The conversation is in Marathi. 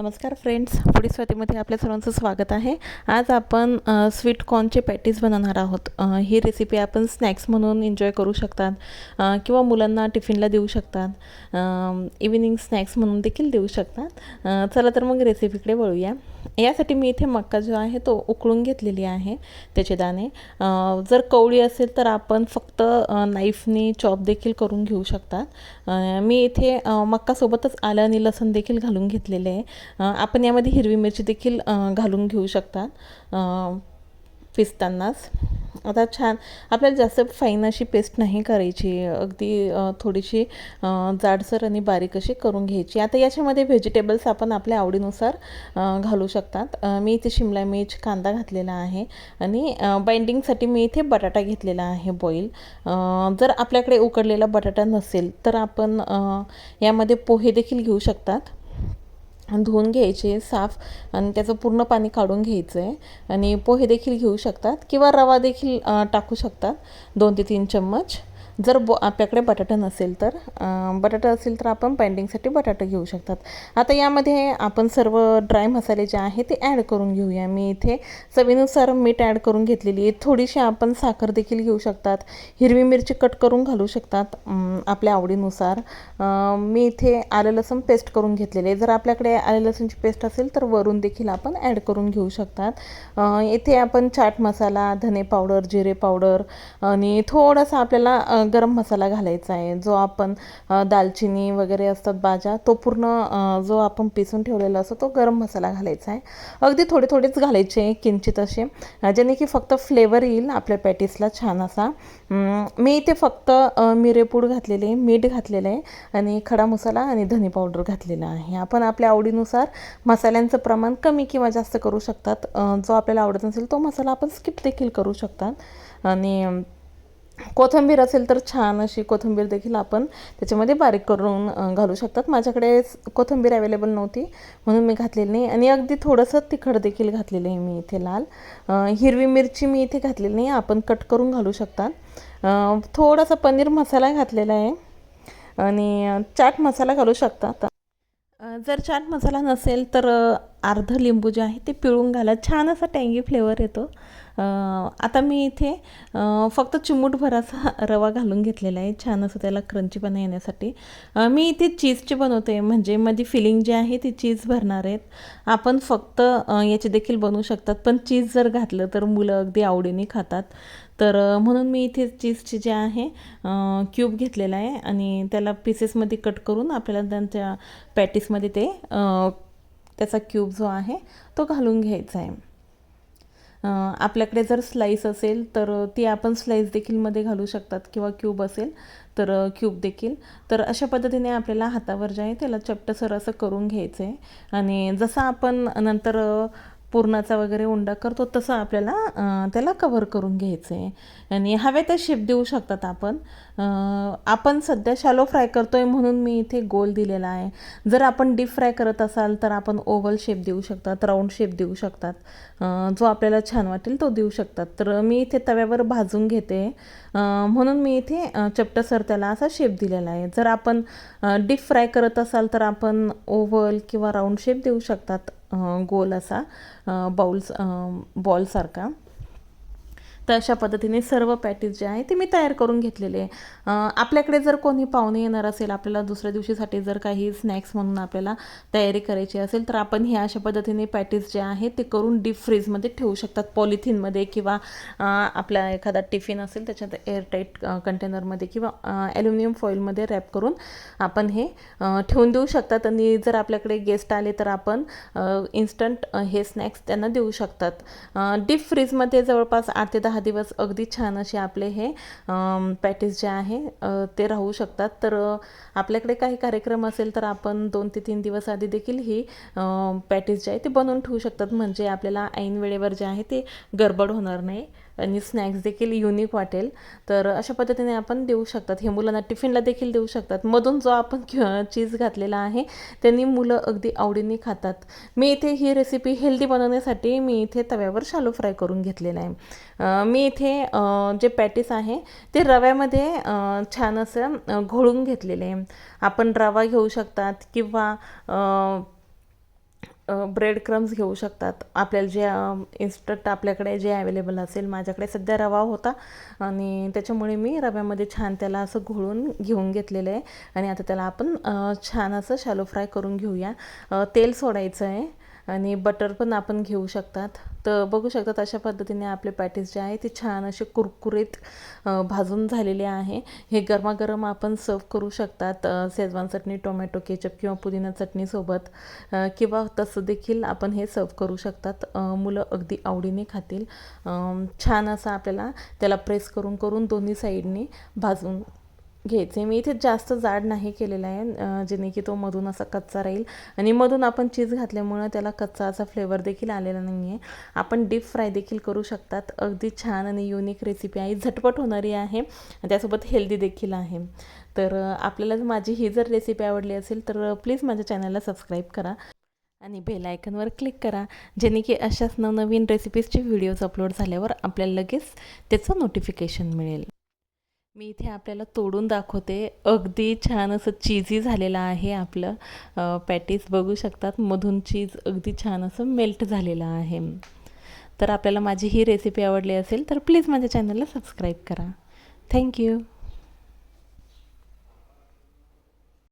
नमस्कार फ्रेंड्स पुढे स्वातीमध्ये आपल्या सर्वांचं स्वागत आहे. आज आपण स्वीट कॉर्नचे पॅटीज बनवणार आहोत. ही रेसिपी आपण स्नॅक्स म्हणून एन्जॉय करू शकतात किंवा मुलांना टिफिनला देऊ शकतात इव्हिनिंग स्नॅक्स म्हणून देखील देऊ शकतात. चला तर मग रेसिपीकडे वळूया. यासाठी मी इथे मक्का जो आहे तो उकळून घेतलेली आहे त्याचे दाणे. जर कवळी असेल तर आपण फक्त नाईफने नाईफनी चॉप देखील करून घेऊ शकतात. मी इथे मक्कासोबतच आलं आणि लसण देखील घालून घेतलेले आहे. आपण यामध्ये हिरवी मिरची देखील घालून घेऊ शकतात पिसतानाच. आता छान आपल्याला जास्त फाईन अशी पेस्ट नाही करायची. अगदी थोडीशी जाडसर आणि बारीक अशी करून घ्यायची. आता याच्यामध्ये व्हेजिटेबल्स आपण आपल्या आवडीनुसार घालू शकतात. मी इथे शिमला मिर्च कांदा घातलेला आहे आणि बाइंडिंगसाठी मी इथे बटाटा घेतलेला आहे बॉईल जर आपल्याकडे उकडलेला बटाटा नसेल तर आपण यामध्ये पोहे देखील घेऊ शकतात. धुवून घ्यायचे साफ आणि त्याचं पूर्ण पाणी काढून घ्यायचं आहे आणि पोहे देखील घेऊ शकतात किंवा रवा देखील टाकू शकतात. दोन ते तीन चम्मच. जर बो आपल्याकडे बटाटा नसेल तर बटाटा असेल तर आपण बाइंडिंगसाठी बटाटा घेऊ शकतात. आता यामध्ये आपण सर्व ड्राय मसाले जे आहे ते ॲड करून घेऊया. मी इथे चवीनुसार मीठ ॲड करून घेतलेली आहे. थोडीशी आपण साखर देखील घेऊ शकतात. हिरवी मिरची कट करून घालू शकतात आपल्या आवडीनुसार. मी इथे आलं लसूण पेस्ट करून घेतलेले आहे. जर आपल्याकडे आलं लसूणची पेस्ट असेल तर वरून देखील आपण ॲड करून घेऊ शकतात. येथे इथे आपण चाट मसाला धने पावडर जिरे पावडर आणि थोडासा आपल्याला गरम मसाला घालायचा आहे जो आपण दालचिनी वगैरे असतात भाज्या तो पूर्ण जो आपण पिसून ठेवलेला असतो तो गरम मसाला घालायचा आहे. अगदी थोडे थोडेच घालायचे किंचित असे ज्याने की फक्त फ्लेवर येईल आपल्या पॅटीसला छान असा. मी इथे फक्त मिरेपूड घातलेले आहे मीठ घातलेलं आहे आणि खडा मसाला आणि धने पावडर घातलेला आहे. आपण आपल्या आवडीनुसार मसाल्यांचं प्रमाण कमी किंवा जास्त करू शकतात. जो आपल्याला आवडत नसेल तो मसाला आपण स्किप देखील करू शकतात. आणि कोथिंबीर असेल तर छान अशी कोथिंबीर देखील आपण त्याच्यामध्ये बारीक करून घालू शकतात. माझ्याकडे कोथिंबीर अवेलेबल नव्हती म्हणून मी घातलेली नाही. आणि अगदी थोडंसं तिखट देखील घातलेलं आहे मी इथे लाल. हिरवी मिरची मी इथे घातलेली नाही. आपण कट करून घालू शकतात. थोडासा पनीर मसाला घातलेला आहे. आणि चाट मसाला घालू शकतात. जर चाट मसाला नसेल तर अर्ध लिंबू जे आहे ते पिळून घाला. छान असा टँगी फ्लेवर येतो. आता मी इथे फक्त चिमूटभर असा रवा घालून घेतलेला आहे. छान असं त्याला क्रंचीपणा येण्यासाठी. मी इथे चीजचे बनवते. म्हणजे माझी फिलिंग जी आहे ती चीज भरणार आहेत. आपण फक्त याचे देखील बनवू शकतात. पण चीज जर घातलं तर मुलं अगदी आवडीने खातात. तर म्हणून मी इथे चीजचे जे आहे क्यूब घेतलेला आहे. आणि त्याला पीसेसमध्ये कट करून आपल्याला त्यांच्या पॅटीसमध्ये ते त्याचा क्यूब जो आहे तो घालून घ्यायचा आहे. आपल्याकडे जर स्लाईस असेल तर ती आपण स्लाईस देखील मध्ये घालू शकतात किंवा क्यूब असेल तर क्यूब देखील. तर अशा पद्धतीने आपल्याला हातावर जे आहे त्याला चपटसर असं करून घ्यायचं आहे आणि जसं आपण नंतर पुरणाचा वगैरे उंडा करतो तसं आपल्याला त्याला कवर करून घ्यायचं आहे आणि हवे ते शेप देऊ शकतात आपण. आपण सध्या शॅलो फ्राय करतो आहे म्हणून मी इथे गोल दिलेला आहे. जर आपण डीप फ्राय करत असाल तर आपण ओव्हल शेप देऊ शकतात राऊंड शेप देऊ शकतात. जो आपल्याला छान वाटेल तो देऊ शकतात. तर मी इथे तव्यावर भाजून घेते. म्हणून मी इथे चपटसर त्याला असा शेप दिलेला आहे. जर आपण डीप फ्राय करत असाल तर आपण ओव्हल किंवा राऊंड शेप देऊ शकतात. गोल असा बाउल्स बॉलसारखा तर अशा पद्धतीने सर्व पॅटीज जे आहे ते मी तयार करून घेतलेले आहे. आपल्याकडे जर कोणी पाहुणे येणार असेल आपल्याला दुसऱ्या दिवशीसाठी जर काही स्नॅक्स म्हणून आपल्याला तयारी करायची असेल तर आपण हे अशा पद्धतीने पॅटीज जे आहे ते करून डीप फ्रीजमध्ये ठेवू शकतात. पॉलिथिनमध्ये किंवा आपला एखादा टिफिन असेल त्याच्यात एअरटाईट कंटेनरमध्ये किंवा ॲल्युमिनियम फॉईलमध्ये रॅप करून आपण हे ठेवून देऊ शकतात. आणि जर आपल्याकडे गेस्ट आले तर आपण इन्स्टंट हे स्नॅक्स त्यांना देऊ शकतात. डीप फ्रीजमध्ये जवळपास आठ ते दहा दिवस अगदी छान असे आपले हे पॅटीस जे आहे ते राहू शकतात. तर आपल्याकडे काही कार्यक्रम असेल तर आपण दोन ते तीन दिवस आधी देखील ही पॅटीस जे आहे ते बनवून ठेवू शकतात. म्हणजे आपल्याला ऐन वेळेवर जे आहे ते गडबड होणार नाही. आणि स्नॅक्स देखील युनिक वाटेल. तर अशा पद्धतीने आपण देऊ शकतात. हे मुलांना टिफिनला देखील देऊ शकतात. मधून जो आपण चीज घातलेला आहे त्यांनी मुलं अगदी आवडीने खातात. मी इथे ही रेसिपी हेल्दी बनवण्यासाठी मी इथे तव्यावर शालो फ्राय करून घेतलेला आहे. मी इथे जे पॅटीस आहे ते रव्यामध्ये छान असं घोळून घेतलेले आहे. आपण रवा घेऊ शकतात किंवा ब्रेड क्रम्स घेऊ शकतात. आपल्याला जे इन्स्टंट आपल्याकडे जे अवेलेबल असेल माझ्याकडे सध्या रवा होता आणि त्याच्यामुळे मी रव्यामध्ये छान त्याला असं घोळून घेऊन घेतलेलं आहे. आणि आता त्याला आपण छान असं शॅलो फ्राय करून घेऊया. तेल सोडायचं आहे आणि बटर पण आपण घेऊ शकतात. तर बघू शकतात अशा पद्धतीने आपले पॅटीस जे आहे ते छान असे कुरकुरीत भाजून झालेले आहे. हे गरमागरम आपण सर्व करू शकतात शेजवान चटणी टोमॅटो केचप किंवा पुदिना चटणीसोबत किंवा तसं देखील आपण हे सर्व करू शकतात. मुलं अगदी आवडीने खातील. छान असं आपल्याला त्याला प्रेस करून करून दोन्ही साईडनी भाजून घ्यायचे. मी इथे जास्त जाड नाही केलेला आहे जेणे की तो मधून असा कच्चा राहील. आणि मधून आपण चीज घातल्यामुळं त्याला कच्चा असा फ्लेवर देखील आलेला नाही आहे आपण डीप फ्राय देखील करू शकतात. अगदी छान आणि युनिक रेसिपी आहे. झटपट होणारी आहे. त्यासोबत हेल्दी देखील आहे. तर आपल्याला माझी ही जर रेसिपी आवडली असेल तर प्लीज माझ्या चॅनलला सबस्क्राईब करा आणि बेल आयकनवर क्लिक करा जेणे की अशाच नवनवीन रेसिपीजचे व्हिडिओज अपलोड झाल्यावर आपल्याला लगेच त्याचं नोटिफिकेशन मिळेल. मी इथे आपल्याला तोडून दाखवते. अगदी छान असं चीजी झालेलं आहे आपलं. पॅटीस बघू शकतात. मधून चीज अगदी छान असं मेल्ट झालेलं आहे. तर आपल्याला माझी ही रेसिपी आवडली असेल तर प्लीज माझ्या चॅनलला सबस्क्राईब करा. थँक्यू